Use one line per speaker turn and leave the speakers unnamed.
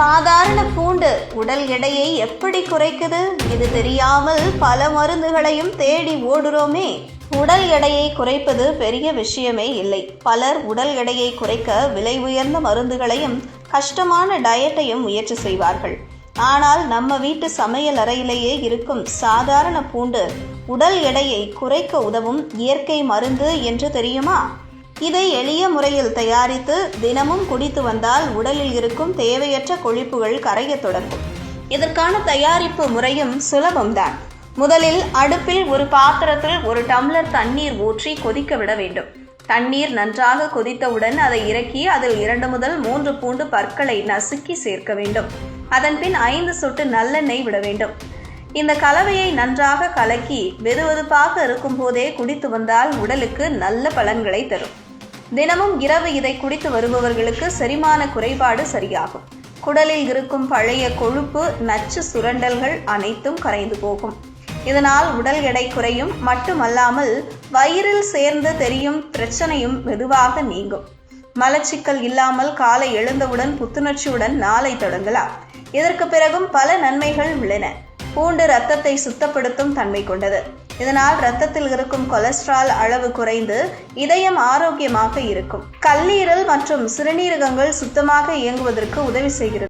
சாதாரண பூண்டு உடல் எடையை எப்படி குறைக்குது? இது தெரியாமல் பல மருந்துகளையும் தேடி ஓடுறோமே. உடல் எடையை குறைப்பது பெரிய விஷயமே இல்லை. பலர் உடல் எடையை குறைக்க விலை உயர்ந்த மருந்துகளையும் கஷ்டமான டயட்டையும் முயற்சி செய்வார்கள். ஆனால் நம்ம வீட்டு சமையல் அறையிலேயே இருக்கும் சாதாரண பூண்டு உடல் எடையை குறைக்க உதவும் இயற்கை மருந்து என்று தெரியுமா? இதை எளிய முறையில் தயாரித்து தினமும் குடித்து வந்தால் உடலில் இருக்கும் தேவையற்ற கொழுப்புகள் கரையத் தொடங்கும். இதற்கான தயாரிப்பு முறையும் சுலபம்தான். முதலில் அடுப்பில் ஒரு பாத்திரத்தில் ஒரு டம்ளர் தண்ணீர் ஊற்றி கொதிக்க விட வேண்டும். தண்ணீர் நன்றாக கொதித்தவுடன் அதை இறக்கி அதில் இரண்டு முதல் மூன்று பூண்டு பற்களை நசுக்கி சேர்க்க வேண்டும். அதன்பின் ஐந்து சொட்டு நல்லெண்ணெய் விட வேண்டும். இந்த கலவையை நன்றாக கலக்கி வெதுவெதுப்பாக இருக்கும் போதே குடித்து வந்தால் உடலுக்கு நல்ல பலன்களை தரும். தினமும் இரவு இதை குடித்து வருபவர்களுக்கு செரிமான குறைபாடு சரியாகும். குடலில் இருக்கும் பழைய கொழுப்பு நச்சு சுரண்டல்கள் அனைத்தும் கரைந்து போகும். இதனால் உடல் எடை குறையும். மட்டுமல்லாமல் வயிறில் சேர்ந்து தெரியும் பிரச்சனையும் மெதுவாக நீங்கும். மலச்சிக்கல் இல்லாமல் காலை எழுந்தவுடன் புத்துணர்ச்சியுடன் நாளை தொடங்கலாம். இதற்கு பிறகும் பல நன்மைகள் உள்ளன. பூண்டு ரத்தத்தை சுத்தப்படுத்தும் தன்மை கொண்டது. இதனால் இரத்தத்தில் இருக்கும் கொலஸ்ட்ரால் அளவு குறைந்து இதயம் ஆரோக்கியமாக இருக்கும். கல்லீரல் மற்றும் சிறுநீரகங்கள் சுத்தமாக இயங்குவதற்கு உதவி செய்கிறது.